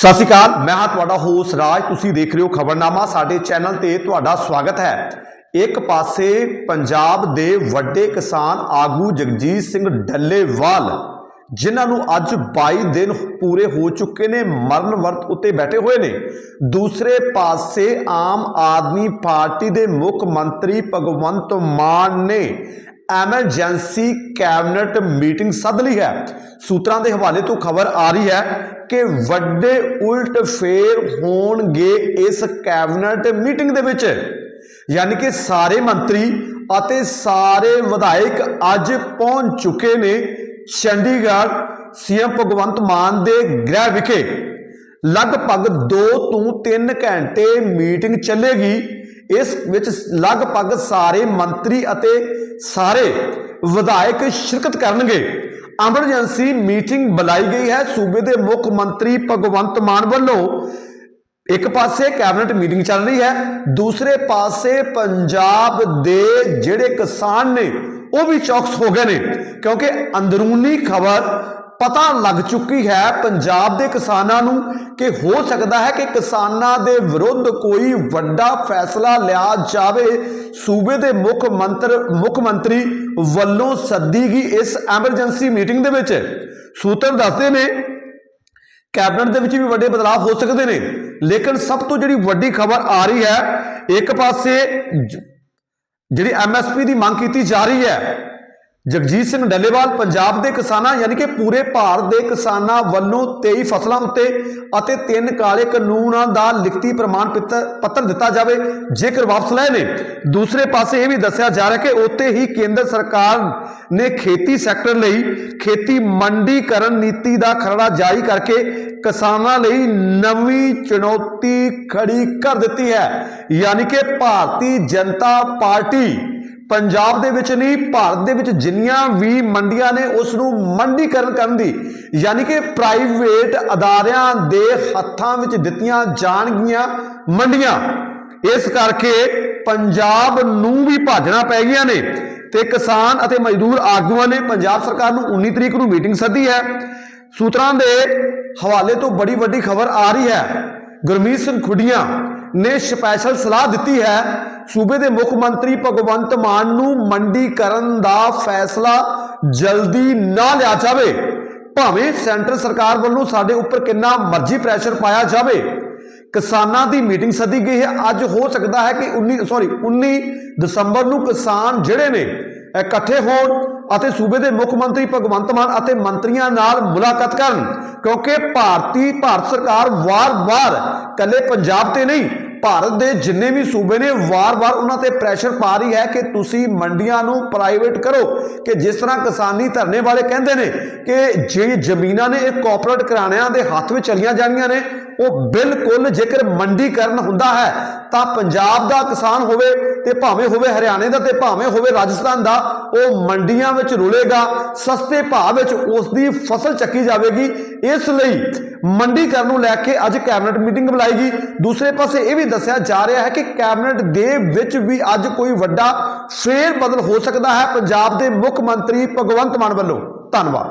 ਸਤਿ ਸ਼੍ਰੀ ਅਕਾਲ, ਮੈਂ ਹਾਂ ਤੁਹਾਡਾ ਹੋਸ ਰਾਜ। ਤੁਸੀਂ ਦੇਖ ਰਹੇ ਹੋ ਖਬਰਨਾਮਾ, ਸਾਡੇ ਚੈਨਲ ਤੇ ਤੁਹਾਡਾ ਸਵਾਗਤ ਹੈ। ਇੱਕ ਪਾਸੇ ਪੰਜਾਬ ਦੇ ਵੱਡੇ ਕਿਸਾਨ ਆਗੂ ਜਗਜੀਤ ਸਿੰਘ ਡੱਲੇਵਾਲ, ਜਿਨ੍ਹਾਂ ਨੂੰ ਅੱਜ 22 ਦਿਨ ਪੂਰੇ ਹੋ ਚੁੱਕੇ ਨੇ, ਮਰਨ ਵਰਤ ਉੱਤੇ ਬੈਠੇ ਹੋਏ ਨੇ। ਦੂਸਰੇ ਪਾਸੇ ਆਮ ਆਦਮੀ ਪਾਰਟੀ ਦੇ ਮੁੱਖ ਮੰਤਰੀ ਭਗਵੰਤ ਮਾਨ ਨੇ ਐਮਰਜੈਂਸੀ ਕੈਬਨਿਟ ਮੀਟਿੰਗ ਸੱਦ ਲਈ ਹੈ। ਸੂਤਰਾਂ ਦੇ ਹਵਾਲੇ ਤੋਂ ਖਬਰ ਆ ਰਹੀ ਹੈ ਕਿ ਵੱਡੇ ਉਲਟ ਫੇਰ ਹੋਣਗੇ ਇਸ ਕੈਬਨਿਟ ਮੀਟਿੰਗ ਦੇ ਵਿੱਚ। ਯਾਨੀ ਕਿ ਸਾਰੇ ਮੰਤਰੀ ਅਤੇ ਸਾਰੇ ਵਿਧਾਇਕ ਅੱਜ ਪਹੁੰਚ ਚੁੱਕੇ ਨੇ ਚੰਡੀਗੜ੍ਹ ਸੀਐਮ ਭਗਵੰਤ ਮਾਨ ਦੇ ਗ੍ਰਹਿ ਵਿਖੇ। ਲਗਭਗ 2 ਤੋਂ 3 ਘੰਟੇ ਮੀਟਿੰਗ ਚੱਲੇਗੀ। ਇਸ ਵਿੱਚ ਲਗਭਗ ਸਾਰੇ ਮੰਤਰੀ ਅਤੇ ਸਾਰੇ ਵਿਧਾਇਕ ਸ਼ਿਰਕਤ ਕਰਨਗੇ। ਐਮਰਜੈਂਸੀ ਮੀਟਿੰਗ ਬੁਲਾਈ ਗਈ ਹੈ। ਸੂਬੇ ਦੇ ਮੁੱਖ ਮੰਤਰੀ ਭਗਵੰਤ ਮਾਨ ਵੱਲੋਂ ਇੱਕ ਪਾਸੇ ਕੈਬਨਿਟ ਮੀਟਿੰਗ ਚੱਲ ਰਹੀ ਹੈ, ਦੂਸਰੇ ਪਾਸੇ ਪੰਜਾਬ ਦੇ ਜਿਹੜੇ ਕਿਸਾਨ ਨੇ, ਉਹ ਵੀ ਚੌਕਸ ਹੋ ਗਏ ਨੇ, ਕਿਉਂਕਿ ਅੰਦਰੂਨੀ ਖਬਰ ਪਤਾ ਲੱਗ ਚੁੱਕੀ ਹੈ ਪੰਜਾਬ ਦੇ ਕਿਸਾਨਾਂ ਨੂੰ ਕਿ ਹੋ ਸਕਦਾ ਹੈ ਕਿ ਕਿਸਾਨਾਂ ਦੇ ਵਿਰੁੱਧ ਕੋਈ ਵੱਡਾ ਫੈਸਲਾ ਲਿਆ ਜਾਵੇ। ਸੂਬੇ ਦੇ ਮੁੱਖ ਮੰਤਰ, ਮੁੱਖ ਮੰਤਰੀ ਵੱਲੋਂ ਸੱਦੀ ਗਈ ਇਸ ਐਮਰਜੈਂਸੀ ਮੀਟਿੰਗ ਦੇ ਵਿੱਚ। ਸੂਤਰ ਦੱਸਦੇ ਨੇ, ਕੈਬਨਿਟ ਦੇ ਵਿੱਚ ਵੀ ਵੱਡੇ ਬਦਲਾਅ ਹੋ ਸਕਦੇ ਨੇ, ਲੇਕਿਨ ਸਭ ਤੋਂ ਜਿਹੜੀ ਵੱਡੀ ਖਬਰ ਆ ਰਹੀ ਹੈ, ਇੱਕ ਪਾਸੇ ਜ- ਜਿਹੜੀ ਐਮਐਸਪੀ ਦੀ ਮੰਗ ਕੀਤੀ ਜਾ ਰਹੀ ਹੈ ਜਗਜੀਤ ਸਿੰਘ ਡੱਲੇਵਾਲ ਪੰਜਾਬ ਦੇ ਕਿਸਾਨਾਂ, ਯਾਨੀ ਕਿ ਪੂਰੇ ਭਾਰਤ ਦੇ ਕਿਸਾਨਾਂ ਵੱਲੋਂ 23 ਫਸਲਾਂ ਉੱਤੇ ਅਤੇ ਤਿੰਨ ਕਾਲੇ ਕਾਨੂੰਨਾਂ ਦਾ ਲਿਖਤੀ ਪ੍ਰਮਾਣ ਪਿੱਤਰ- ਪੱਤਰ ਦਿੱਤਾ ਜਾਵੇ। ਜੇਕਰ ਵਾਪਸ ਲਏ ਨੇ, ਦੂਸਰੇ ਪਾਸੇ ਇਹ ਵੀ ਦੱਸਿਆ ਜਾ ਰਿਹਾ ਕਿ ਉੱਤੇ ਹੀ ਕੇਂਦਰ ਸਰਕਾਰ ਨੇ ਖੇਤੀ ਸੈਕਟਰ ਲਈ ਖੇਤੀ ਮੰਡੀਕਰਨ ਨੀਤੀ ਦਾ ਖਰੜਾ ਜਾਰੀ ਕਰਕੇ ਕਿਸਾਨਾਂ ਲਈ ਨਵੀਂ ਚੁਣੌਤੀ ਖੜੀ ਕਰ ਦਿੱਤੀ ਹੈ। ਯਾਨੀ ਕਿ ਭਾਰਤੀ ਜਨਤਾ ਪਾਰਟੀ ਪੰਜਾਬ ਦੇ ਵਿੱਚ ਨਹੀਂ, ਭਾਰਤ ਦੇ ਵਿੱਚ ਜਿੰਨੀਆਂ ਵੀ ਮੰਡੀਆਂ ਨੇ ਉਸ ਨੂੰ ਮੰਡੀਕਰਨ ਕਰਨ ਦੀ, ਯਾਨੀ ਕਿ ਪ੍ਰਾਈਵੇਟ ਅਦਾਰਿਆਂ ਦੇ ਹੱਥਾਂ ਵਿੱਚ ਦਿੱਤੀਆਂ ਜਾਣਗੀਆਂ ਮੰਡੀਆਂ। ਇਸ ਕਰਕੇ ਪੰਜਾਬ ਨੂੰ ਵੀ ਭਾਜਣਾ ਪੈ ਗਈਆਂ ਨੇ ਤੇ ਕਿਸਾਨ ਅਤੇ ਮਜ਼ਦੂਰ ਆਗੂਆਂ ਨੇ ਪੰਜਾਬ ਸਰਕਾਰ ਨੂੰ 19 ਤਰੀਕ ਨੂੰ ਮੀਟਿੰਗ ਸੱਦੀ ਹੈ। ਸੂਤਰਾਂ ਦੇ ਹਵਾਲੇ ਤੋਂ ਬੜੀ ਵੱਡੀ ਖਬਰ ਆ ਰਹੀ ਹੈ। ਗੁਰਮੀਤ ਸਿੰਘ ਖੁੱਡੀਆਂ ਨੇ ਸਪੈਸ਼ਲ ਸਲਾਹ ਦਿੱਤੀ ਹੈ ਸੂਬੇ ਦੇ ਮੁੱਖ ਮੰਤਰੀ ਭਗਵੰਤ ਮਾਨ ਨੂੰ ਮੰਡੀਕਰਨ ਦਾ ਫੈਸਲਾ ਜਲਦੀ ਨਾ ਲਿਆ ਜਾਵੇ। ਭਾਵੇਂ ਸੈਂਟਰ ਸਰਕਾਰ ਵੱਲੋਂ ਸਾਡੇ ਉੱਪਰ ਕਿੰਨਾ ਮਰਜ਼ੀ ਪ੍ਰੈਸ਼ਰ ਪਾਇਆ ਜਾਵੇ। ਕਿਸਾਨਾਂ ਦੀ ਮੀਟਿੰਗ ਸੱਦੀ ਗਈ ਹੈ। ਅੱਜ ਹੋ ਸਕਦਾ ਹੈ ਕਿ 19 ਸੌਰੀ 19 ਦਸੰਬਰ ਨੂੰ ਕਿਸਾਨ ਜਿਹੜੇ ਨੇ, ਇਕੱਠੇ ਹੋਣ ਅਤੇ ਸੂਬੇ ਦੇ ਮੁੱਖ ਮੰਤਰੀ ਭਗਵੰਤ ਮਾਨ ਅਤੇ ਮੰਤਰੀਆਂ ਨਾਲ ਮੁਲਾਕਾਤ ਕਰਨ। ਕਿਉਂਕਿ ਭਾਰਤੀ, ਭਾਰਤ ਸਰਕਾਰ ਵਾਰ-ਵਾਰ ਕੱਲੇ ਪੰਜਾਬ ਤੇ ਨਹੀਂ ਭਾਰਤ ਦੇ ਜਿੰਨੇ ਵੀ ਸੂਬੇ ਨੇ, ਵਾਰ-ਵਾਰ ਉਹਨਾਂ ਤੇ ਪ੍ਰੈਸ਼ਰ ਪਾ ਰਹੀ ਹੈ ਕਿ ਤੁਸੀਂ ਮੰਡੀਆਂ ਨੂੰ ਪ੍ਰਾਈਵੇਟ ਕਰੋ। ਕਿ ਜਿਸ ਤਰ੍ਹਾਂ ਕਿਸਾਨੀ ਧਰਨੇ ਵਾਲੇ ਕਹਿੰਦੇ ਨੇ ਕਿ ਜੇ ਜ਼ਮੀਨਾਂ ਨੇ ਇਹ ਕਾਰਪੋਰੇਟ ਘਰਾਣਿਆਂ ਦੇ ਹੱਥ ਵਿੱਚ ਚਲੀਆਂ ਜਾਣੀਆਂ ਨੇ, ਉਹ ਬਿਲਕੁਲ ਜੇਕਰ ਮੰਡੀਕਰਨ ਹੁੰਦਾ ਹੈ ਤਾਂ ਪੰਜਾਬ ਦਾ ਕਿਸਾਨ ਹੋਵੇ ਤੇ ਭਾਵੇਂ ਹੋਵੇ ਹਰਿਆਣੇ ਦਾ ਤੇ ਭਾਵੇਂ ਹੋਵੇ ਰਾਜਸਥਾਨ ਦਾ, ਉਹ ਮੰਡੀਆਂ ਵਿੱਚ ਰੁਲੇਗਾ, ਸਸਤੇ ਭਾਅ ਵਿੱਚ ਉਸ ਦੀ ਫਸਲ ਚੱਕੀ ਜਾਵੇਗੀ। ਇਸ ਲਈ ਮੰਡੀਕਰਨ ਨੂੰ ਲੈ ਕੇ ਅੱਜ ਕੈਬਨਿਟ ਮੀਟਿੰਗ ਬੁਲਾਈ ਗਈ ਦੂਸਰੇ ਪਾਸੇ ਇਹ ਵੀ ਦੱਸਿਆ ਜਾ ਰਿਹਾ ਹੈ ਕਿ ਕੈਬਨਿਟ ਦੇ ਵਿੱਚ ਵੀ ਅੱਜ ਕੋਈ ਵੱਡਾ ਫੇਰ ਬਦਲ ਹੋ ਸਕਦਾ ਹੈ। ਪੰਜਾਬ ਦੇ ਮੁੱਖ ਮੰਤਰੀ ਭਗਵੰਤ ਮਾਨ ਵੱਲੋਂ। ਧੰਨਵਾਦ।